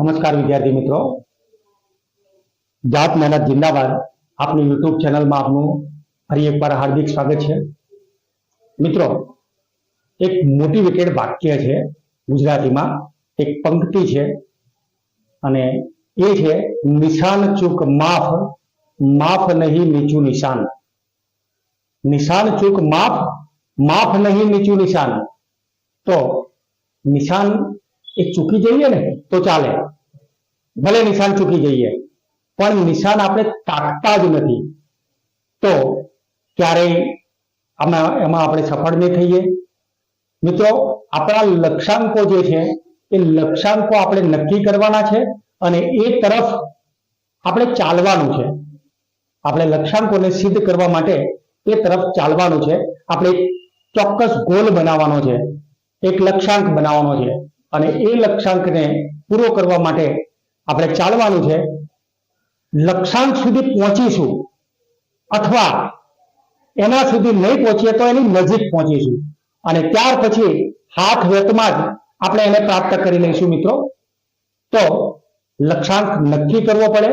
નમસ્કાર વિદ્યાર્થી મિત્રો. જાત મહેનત જિંદાબાદ. આપની યુટ્યુબ ચેનલમાં આપનું ફરી એકવાર હાર્દિક સ્વાગત છે. મિત્રો, એક મોટિવેટેડ વાક્ય છે ગુજરાતીમાં. એક પંક્તિ છે અને એ છે, નિશાન ચૂક માફ માફ નહીં નીચું નિશાન. નિશાન ચૂક માફ માફ નહીં નીચું નિશાન. તો નિશાન એ ચૂકી જઈએ ને, તો ચાલે. ભલે નિશાન ચૂકી જઈએ, પણ નિશાન આપણે તાકતા જ નથી. તો ક્યારેય આમાં, એમાં આપણે સફળ નહીં થઈએ. મિત્રો, આપણા લક્ષ્યાંકો જે છે, એ લક્ષ્યાંકો આપણે નક્કી કરવાના છે અને એ તરફ આપણે ચાલવાનું છે. આપણે લક્ષ્યાંકોને સિદ્ધ કરવા માટે એ તરફ ચાલવાનું છે. આપણે ચોક્કસ ગોલ બનાવવાનો છે. એક લક્ષ્યાંક બનાવવાનો છે. અને એ લક્ષ્યાંકને પૂરો કરવા માટે આપણે ચાલવાનું છે. લક્ષ્યાંક સુધી પહોંચીશું અથવા એના સુધી નહીં પહોંચીએ તો એની નજીક પહોંચીશું. અને ત્યાર પછી હાથ વેતમાં જ આપણે એને પ્રાપ્ત કરી લઈશું મિત્રો. તો લક્ષ્યાંક નક્કી કરવો પડે,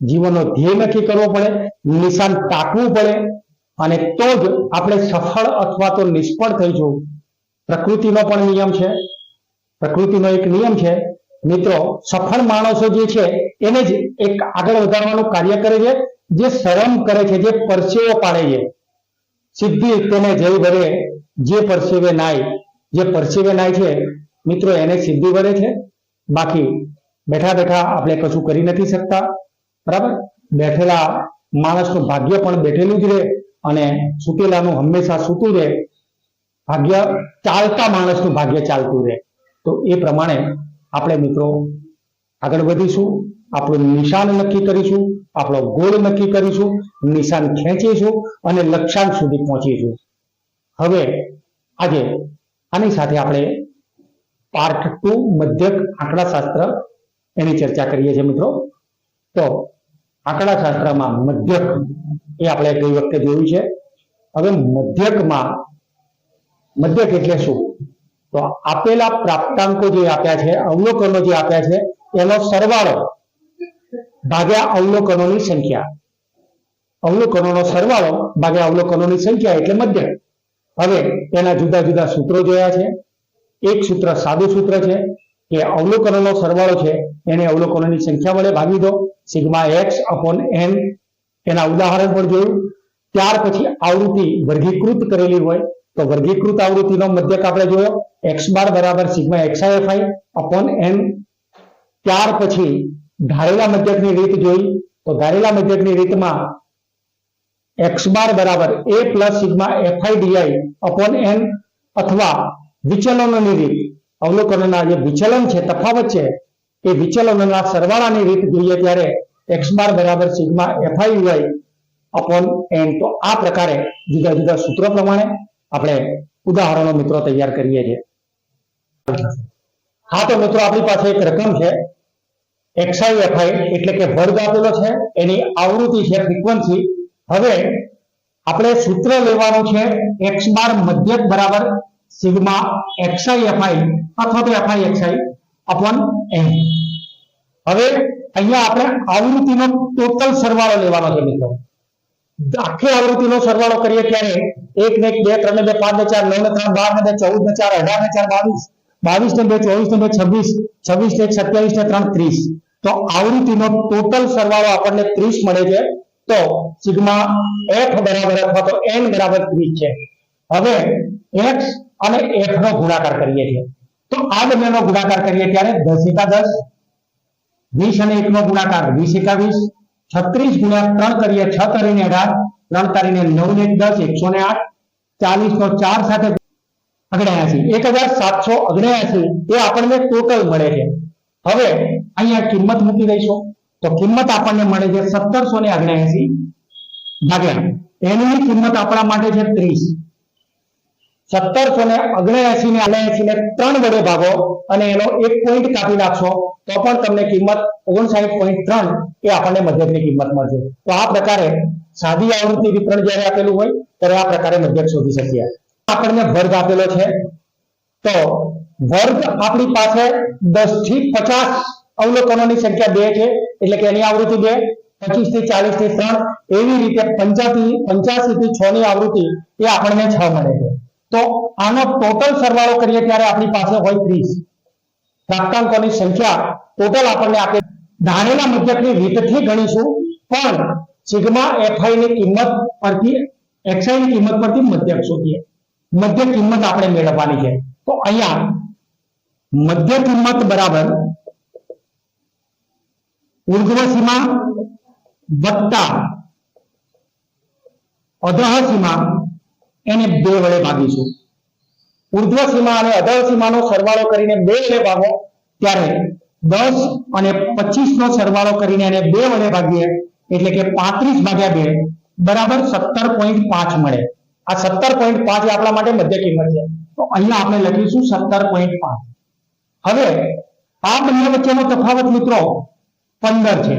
જીવનનો ધ્યેય નક્કી કરવો પડે, નિશાન તાકવું પડે, અને તો જ આપણે સફળ અથવા તો નિષ્ફળ થઈશું પ્રકૃતિનો પણ નિયમ છે. પ્રકૃતિનો એક નિયમ છે, મિત્રો, સફળ માણસો જે છે, એને જ એક આગળ વધારવાનું કાર્ય કરે છે, જે શરમ કરે છે, જે પરસેવો પાડે છે. સિદ્ધિ તેને જય ભરે, જે પરસેવે નાય, જે પરસેવે નાય છે, મિત્રો, એને સિદ્ધિ ભરે છે. બાકી બેઠા બેઠા આપણે કશું કરી નથી શકતા, બરાબર? બેઠેલા માણસનું ભાગ્ય પણ બેઠેલું જ રહે અને સૂતેલાનું હંમેશા સૂતું રહે. ભાગ્ય ચાલતા માણસનું ભાગ્ય ચાલતું રહે. તો એ પ્રમાણે આપણે મિત્રો આગળ વધીશું, આપણું નિશાન નક્કી કરીશું, આપણો ગોળ નક્કી કરીશું, નિશાન ખેંચીશું અને લક્ષ્યાંક સુધી પહોંચીશું. હવે આજે આની સાથે આપણે પાર્ટ ટુ મધ્યક આંકડાશાસ્ત્ર એની ચર્ચા કરીએ છીએ મિત્રો. તો આંકડાશાસ્ત્રમાં મધ્યક એ આપણે ગઈ વખતે જોયું છે. હવે મધ્યકમાં, મધ્યક એટલે શું? તો આપેલા પ્રાપ્તાંકો જે આપ્યા છે, અવલોકનો જે આપ્યા છે, એનો સરવાળો ભાગ્યા અવલોકનોની સંખ્યા. અવલોકનોનો સરવાળો ભાગ્યા અવલોકનોની સંખ્યા એટલે મધ્ય હવે એના જુદા જુદા સૂત્રો જોયા છે. એક સૂત્ર સાદું સૂત્ર છે કે અવલોકનોનો સરવાળો છે, એને અવલોકનોની સંખ્યા વડે ભાગી દો. Sigma x upon n. એના ઉદાહરણ પણ જોયું. ત્યાર પછી આવૃત્તિ વર્ગીકૃત કરેલી હોય. તો વર્ગીકૃત આવૃત્તિનો મધ્યક આપણે જોયો. એક્સ બાર બરાબર સિગ્મા એક્સઆઈએફઆઈ અપોન એન. ત્યાર પછી ધારેલા મધ્યકની રીત જોઈ. તો ધારેલા મધ્યકની રીતમાં એક્સ બાર બરાબર a plus sigma f i d i upon n અથવા વિચલનોની રીત. અવલોકનોના જે વિચલન છે, તફાવત છે, એ વિચલનોના સરવાળાની રીત જોઈએ ત્યારે એક્સ બાર બરાબર sigma f i u i upon n. તો આ પ્રકારે જુદા જુદા સૂત્રો પ્રમાણે આપણે ઉદાહરણો મિત્રો તૈયાર કરીએ છીએ. હા, તો મિત્રો આપણી પાસે એક રકમ છે. એક્સઆઈ એફઆઈ એટલે કે વર્ગ આપેલો છે. એની આવૃત્તિ છે ફ્રીક્વન્સી હવે આપણે સૂત્ર લેવાનું છે એક્સ બાર મધ્યક બરાબર સિગ્મા એક્સઆઈ એફઆઈ અથવા તો એફઆઈ એક્સઆઈ અપોન એમ હવે અહીંયા આપણે આવૃત્તિનો ટોટલ સરવાળો લેવાનો છે મિત્રો. આખી આવૃત્તિનો સરવાળો કરીએ ત્યારે એક ને બે, ત્રણ ને બે, પાંચ ને ચાર, નવ ને ત્રણ, બાર ને બે, ચૌદ ને ચાર, અઢાર ને ચાર, બાવીસ બાવીસ ને બે, ચોવીસ ને બે, છવ્વીસ છવ્વીસ ને સત્યાવીસ ને ત્રણ, ત્રીસ. તો આવૃત્તિનો ટોટલ સરવાળો આપણને ત્રીસ મળે છે. તો સિગ્મા એફ બરાબર અથવા તો એન બરાબર ત્રીસ છે. હવે એક્સ અને એફ નો ગુણાકાર કરીએ છીએ. તો આ બંનેનો ગુણાકાર કરીએ ત્યારે દસ એકા દસ, વીસ અને એક નો ગુણાકાર વીસ એકા વીસ છત્રીસ ગુણ્યા ત્રણ કરીએ છ તારીને અઢાર, ત્રણ તારીને નવ ને દસ, એકસો ને આઠ, ચાલીસ નો ચાર સાથે અગણ્યાસી. એક હજાર સાતસો અગણ્યાસી. એ આપણને ટોટલ મળે છે. હવે અહીંયા કિંમત મૂકી દઈશું. તો કિંમત આપણને મળે છે સત્તરસો ને અગણ્યાસી ભાગ્યા. એની કિંમત આપણા માટે છે ત્રીસ. સત્તરસો ને અગણ્યાસી ને અગણ્યાસી ને ત્રણ વડે ભાગો અને એનો એક પોઈન્ટ કાપી નાખશો, તો પણ તમને કિંમત ઓગણસાઠ પોઈન્ટ ત્રણ એ આપણને મધ્યકની કિંમત મળશે. તો આ પ્રકારે સાદી આવૃત્તિ વિતરણ જ્યારે આપેલું હોય, ત્યારે આ પ્રકારે મધ્યક શોધી શકીએ. આપણને વર્ગ આપેલો છે. તો વર્ગ આપણી પાસે દસથી પચાસ અવલોકનોની સંખ્યા બે છે, એટલે કે એની આવૃત્તિ બે પચીસથી ચાલીસથી ત્રણ, એવી રીતે પંચાસી પંચ્યાસી થી છ ની આવૃત્તિ એ આપણને છ મળે છે. તો આનો ટોટલ સરવાળો કરીએ ત્યારે આપણી પાસે હોય ત્રીસ. પ્રાપ્તાંકોની સંખ્યા ટોટલ આપણને આપે. ધારેલા મધ્યકની રીતથી ગણીશું, પણ સિગ્મા એફઆઈ ની કિંમત પરથી એક્સઆઈ ની કિંમત પરથી મધ્યક શોધીએ. મધ્ય કિંમત આપણે મેળવવાની છે. તો અહીંયા મધ્ય કિંમત બરાબર ઉર્ધ્વ વત્તા અધઃ એને બે વડે ભાગીશું ઉર્ધ્વ સીમા અને અધર સીમાનો સરવાળો કરીને બે વડે ભાગો, ત્યારે દસ અને પચીસ નો સરવાળો કરીને એને બે વડે ભાગીએ, એટલે કે પાંત્રીસ ભાગ્યા બે, બરાબર સત્તર પોઈન્ટ પાંચ મળે. આ સત્તર પોઈન્ટ પાંચ આપણા માટે મધ્ય કિંમત છે. તો અહીંયા આપણે લખીશું સત્તર પોઈન્ટ પાંચ. હવે આ બંને વચ્ચેનો તફાવત મિત્રો પંદર છે.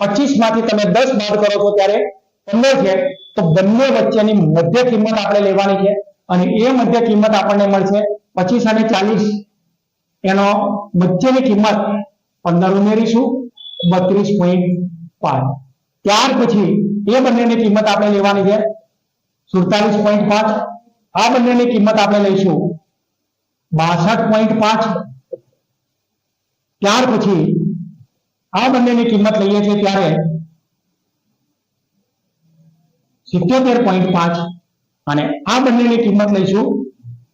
પચીસમાંથી તમે દસ બાદ કરો છો ત્યારે પંદર છે. તો બંને વચ્ચેની મધ્ય કિંમત આપણે લેવાની છે અને એ મધ્ય કિંમત આપણને મળશે પચીસ અને ચાલીસ. એનો મધ્યની કિંમત પંદર ઉમેરીશું, બત્રીસ પોઈન્ટ પાંચ. ત્યાર પછી એ બંનેની કિંમત આપણે લેવાની છે સુડતાલીસ પોઈન્ટ પાંચ. આ બંનેની કિંમત આપણે લઈશું બાસઠ પોઈન્ટ પાંચ. ત્યાર પછી આ બંનેની કિંમત લઈએ છીએ ત્યારે સિત્યોતેર પોઈન્ટ પાંચ. અને આ બંનેની કિંમત લઈશું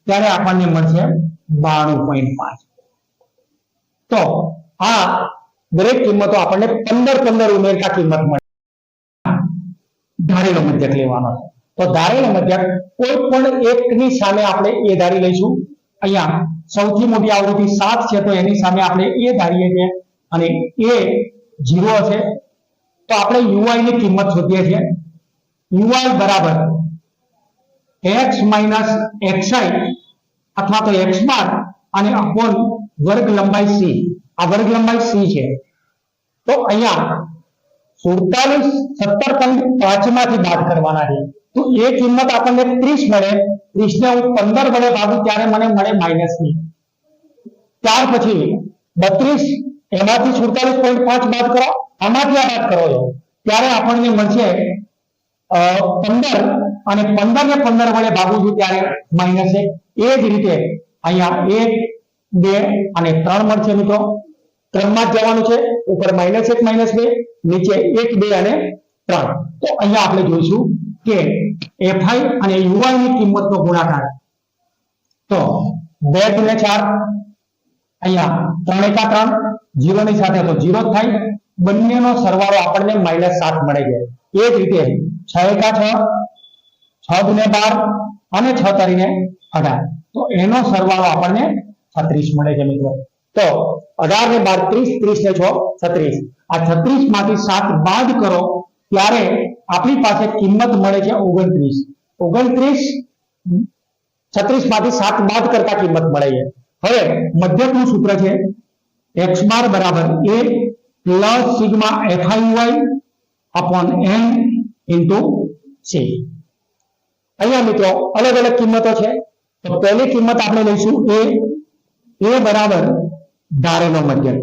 ત્યારે આપણને મળશે બાણું પોઈન્ટ પાંચ. તો આ દરેક કિંમતો આપણને પંદર પંદર ઉમેરતા કિંમત મળે. ધારેલો મધ્યક લેવાનો છે. તો ધારેલો મધ્યક કોઈ પણ એકની સામે આપણે એ ધારી લઈશું. અહીંયા સૌથી મોટી આવૃત્તિ સાત છે તો એની સામે આપણે એ ધારીએ છીએ અને એ જીરો હશે. તો આપણે યુઆઈ ની કિંમત શોધીએ છીએ. યુઆઈ બરાબર. એક્સ માઇનસ એક્સઆઈ અથવા તો એક્સ બાર અને અપોન વર્ગ લંબાઈ સી આ વર્ગ લંબાઈ સી છે. તો અહીંયા સુડતાલીસ, સત્તર પોઈન્ટ પાંચમાંથી બાદ કરવાના છે. તો એ કિંમત આપણને ત્રીસ મળે. ત્રીસ ને હું પંદર વડે ભાગું ત્યારે મને મળે માઇનસની ત્યાર પછી બત્રીસ, એમાંથી સુડતાલીસ પોઈન્ટ પાંચ બાદ કરો. આમાંથી આ બાદ કરો. ત્યારે આપણને મળશે પંદર અને પંદર ને પંદર વડે ભાગું છું ત્યારે માઇનસ એક. એ જ રીતે અહીંયા એક, બે અને ત્રણ મળશે મિત્રો. ત્રણમાં જવાનું છે. ઉપર માઇનસ એક માઇનસ બે, નીચે એક, બે અને ત્રણ. તો અહીંયા આપણે જોઈશું કે એફઆઈ અને યુઆઈ ની કિંમતનો ગુણાકાર. તો બે ગુણે ચાર, અહીંયા ત્રણ એકા ત્રણ જીરો ની સાથે તો જીરો થાય. બંનેનો સરવાળો આપણને માઇનસ સાત મળે છે. એ જ રીતે છ એકા છ છ ગુણે બાર અને છ તરીને અઢાર. તો એનો સરવાળો આપણને છત્રીસ મળે છે મિત્રો. તો અઢાર ને બાર ત્રીસ ત્રીસ ને છ, છત્રીસ. આ છત્રીસમાંથી સાત બાદ કરો ત્યારે આપણી પાસે કિંમત મળે છે ઓગણત્રીસ. ઓગણત્રીસ છત્રીસમાંથી સાત બાદ કરતા કિંમત મળે છે. હવે મધ્યકનું સૂત્ર છે એક્સ બાર બરાબર a plus sigma f i y upon n into c અહીંયા મિત્રો, અલગ અલગ કિંમતો છે. તો પહેલી કિંમત આપણે લઈશું એ એ બરાબર ધારેલો મધ્યક.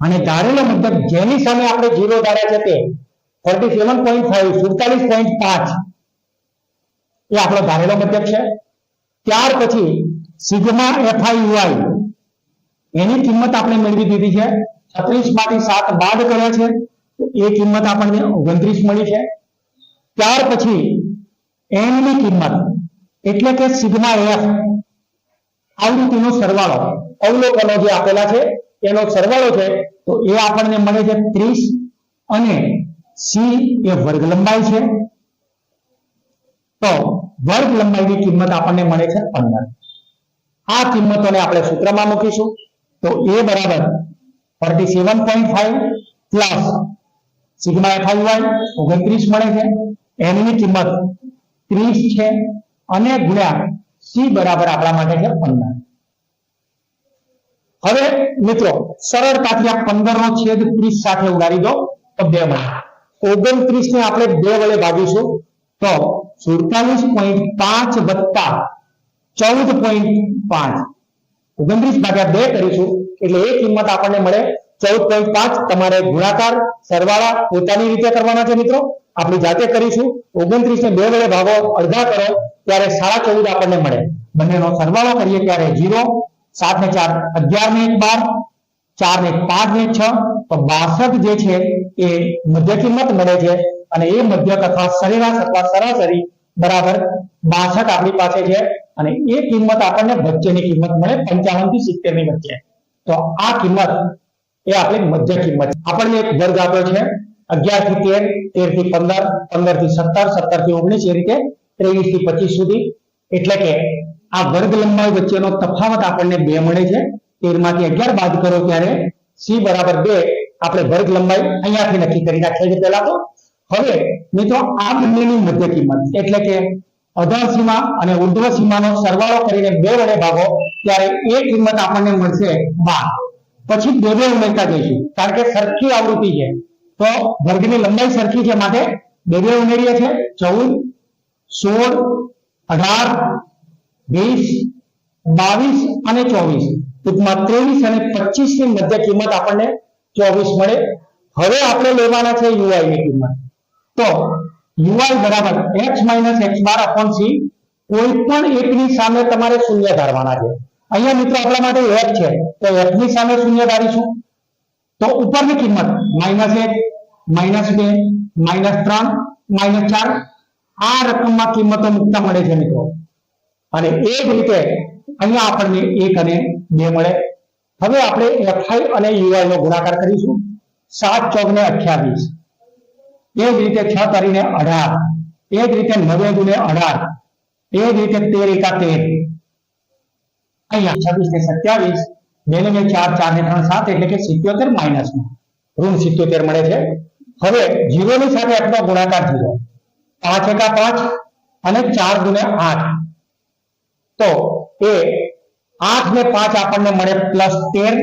અને ધારેલો મધ્યક જેની સામે આપણે જીરો ધાર્યા છે તે ફોર્ટી સેવન પોઈન્ટ ફાઈવ સુડતાલીસ પોઈન્ટ પાંચ. એ આપણો ધારેલો મધ્યક છે. ત્યાર પછી સિગ્મા એફઆઈયુઆઈ એની કિંમત આપણે મેળવી દીધી છે. છત્રીસમાંથી સાત બાદ કર્યા છે. એ કિંમત આપણને ઓગણત્રીસ મળી છે. ત્યાર પછી એનની કિંમત એટલે કે સિગ્મા એફ આવૃત્તિનો સરવાળો. અવલોકનો જે આપેલા છે, એનો સરવાળો છે, તો એ આપણને મળે છે ત્રીસ અને સી એ વર્ગ લંબાઈ છે. તો વર્ગ લંબાઈની કિંમત આપણને મળે છે પંદર. આ કિંમતોને આપણે સૂત્રમાં મૂકીશું. તો એ બરાબર forty seven point plus sigma f i y ઓગણત્રીસ મળે છે. એની કિંમત ત્રીસ છે અને ગુણ્યા સી બરાબર આપણા માટે છે પંદર. હવે મિત્રો, સરળતાથી આ પંદર નો છેદ ત્રીસ સાથે ઉડાડી દો તો બે મળે. ઓગણત્રીસ ને આપણે બે વડે ભાગીશું તો સુડતાલીસ પોઈન્ટ પાંચ વત્તા ચૌદ પોઈન્ટ પાંચ. ઓગણત્રીસ ભાગ્યા બે કરીશું એટલે એ કિંમત આપણને મળે ચૌદ પોઈન્ટ પાંચ તમારે ગુણાકાર સરવાળા પોતાની રીતે કરવાના છે મિત્રો. આપણે જાતે કરીશું. ઓગણત્રીસ ને બે વડે ભાગો, અડધા કરો, ત્યારે સાડા ચૌદ આપણને મળે. બંનેનો સરવાળો કરીએ ત્યારે જીરો સાત ને ચાર, અગિયાર ને બાર, ચાર ને પાંચ ને છ. તો બાસઠ જે છે એ મધ્ય કિંમત મળે છે અને એ મધ્ય અથવા સરેરાશ અથવા સરાસરી બરાબર બાસઠ આપણી પાસે છે અને એ કિંમત આપણને વચ્ચેની કિંમત મળે પંચાવનથી સિત્તેરની વચ્ચે. તો આ કિંમત એ આપણી મધ્ય કિંમત. આપણને એક વર્ગ આપ્યો છે, અગિયારથી તેર તેરથી પંદર પંદરથી સત્તર સત્તરથી ઓગણીસ, એ રીતે ત્રેવીસથી પચીસ સુધી. એટલે કે આ વર્ગ લંબાઈ વચ્ચેનો તફાવત આપણને બે મળે છે. તેરમાંથી અગિયાર બાદ કરો ત્યારે સી બરાબર બે આપણે વર્ગ લંબાઈ અહીંયાથી નક્કી કરી નાખીએ છીએ પહેલા તો. હવે મિત્રો આ બંનેની મધ્ય કિંમત એટલે કે અધર સીમા અને ઉર્ધ્વ સીમાનો સરવાળો કરીને બે વડે ભાગો, ત્યારે એ કિંમત આપણને મળશે બાર. પછી બે બે ઉમેરતા જઈશું. કારણ કે સરખી આવૃત્તિ છે. તો વર્ગની લંબાઈ સરખી છે માટે બે ઉમેરીએ છીએ ચૌદ, સોળ, અઢાર, વીસ, બાવીસ અને ચોવીસ. ટૂંકમાં ત્રેવીસ અને પચીસની મધ્ય કિંમત આપણને ચોવીસ મળે. હવે આપણે લેવાના છે યુઆઈ ની કિંમત. તો યુઆઈ બરાબર x minus x bar upon c કોઈ પણ એકની સામે તમારે શૂન્ય ધારવાના છે. અહીંયા મિત્રો આપણા માટે f છે તો f ની સામે શૂન્ય ધારીશું તો ઉપરની કિંમત માઇનસ એક માઇનસ બે માઇનસ ત્રણ માઇનસ ચાર, આ રકમમાં કિંમતો મુકતા મળે છે મિત્રો. અને એ જ રીતે અહીંયા આપણને એક અને બે મળે. હવે આપણે એફઆઈ અને યુઆઈ નો ગુણાકાર કરીશું. સાત, ચોક ને અઠ્યાવીસ. એ જ રીતે છ કરીને અઢાર. એ જ રીતે નવે ગુને અઢાર. એ જ રીતે તેર એકા તેર. એ આઠ ને પાંચ આપણને મળે પ્લસ તેર.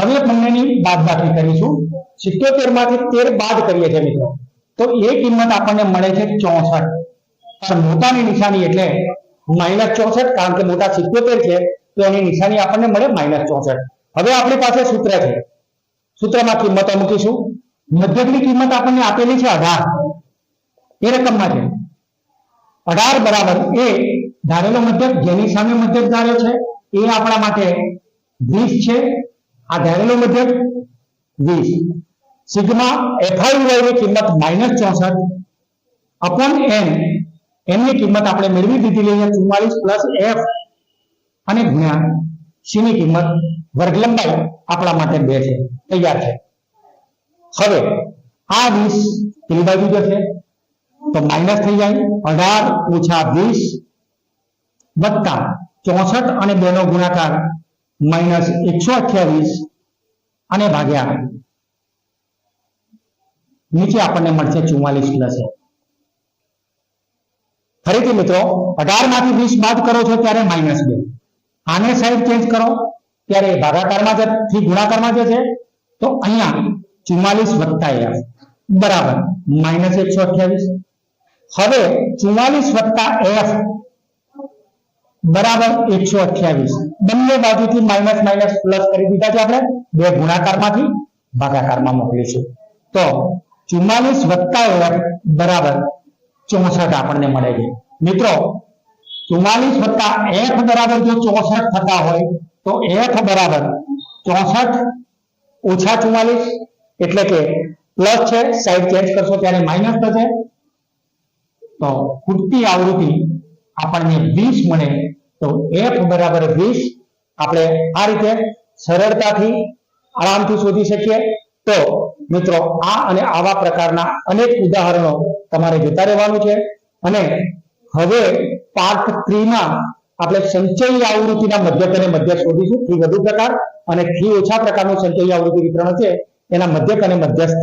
હવે બંનેની બાદબાકી કરીશું. સિત્યોતેરમાંથી તેર બાદ કરીએ છીએ મિત્રો. તો એ કિંમત આપણને મળે છે ચોસઠ. મોટાની નિશાની એટલે માઇનસ ચોસઠ કારણ કે મોટા સિત્યોતેર છે, તો એની નિશાની આપણને મળે માઇનસ ચોસઠ. હવે આપણી પાસે સૂત્ર છે. સૂત્રમાં કિંમતો મૂકીશું મધ્યકની કિંમત આપણને આપેલી છે અઢાર. એ રકમમાં છે. અઢાર બરાબર એ ધારેલો મધ્યક, જેની સામે મધ્યક ધાર્યો છે, એ આપણા માટે વીસ છે. આ ધારેલો મધ્યક વીસ. સિગ્મા એફઆઈ કિંમત માઇનસ ચોસઠ અપોન એન એની કિંમત આપણે મેળવી દીધી છે ચુમ્માલીસ પ્લસ એફ અને જ્ઞાન સી ની કિંમત વર્ગ લંબાઈ આપણા માટે બે છે, તૈયાર છે. હવે આ વીસ પેલી બાજુ જશે તો માઇનસ થઈ જાય અઢાર ઓછા વીસ વત્તા ચોસઠ અને બે નો ગુણાકાર માઇનસ એકસો અઠ્યાવીસ અને ભાગ્યા નીચે આપણને મળશે ચુમ્માલીસ પ્લસ ફરીથી મિત્રો અઢારમાંથી વીસ બાદ કરો છો ત્યારે માઇનસ બે. આને સાઈડ ચેન્જ કરો, ત્યારે ભાગાકારમાં જ, થી ગુણાકારમાં છે, તો અહીંયા ચુમ્માલીસ વત્તા એફ. બરાબર. માઇનસ એકસો હવે ચુમ્માલીસ વત્તા એફ, બરાબર એકસો અઠ્યાવીસ. બંને બાજુથી માઇનસ માઇનસ પ્લસ કરી દીધા છે આપણે. બે ગુણાકારમાંથી ભાગાકારમાં મોકલીશું. તો ચુમ્માલીસ વત્તા એફ, બરાબર ચોસઠ આપણને મળે છે. મિત્રો, ચુમ્માલીસ વત્તા એફ બરાબર જો ચોસઠ થતા હોય, તો એફ બરાબર ચોસઠ ઓછા ચુમ્માલીસ એટલે કે પ્લસ છે, સાઈડ ચેન્જ કરશો ત્યારે માઇનસ થશે. તો ખૂટતી આવૃત્તિ આપણને વીસ મળે, તો એફ બરાબર વીસ આપણે આ રીતે સરળતાથી આરામથી શોધી શકીએ. તો મિત્રો, આ અને આવા પ્રકારના અનેક ઉદાહરણો તમારે જોતા રહેવાનું છે. અને હવે પાર્ટ થ્રી માં આપણે સંચયી આવૃત્તિના મધ્યક અને મધ્યક શોધીશું. થી વધુ પ્રકાર અને થી ઓછા પ્રકારનું સંચયી આવૃત્તિ વિતરણ છે એના મધ્યક અને મધ્યસ્થ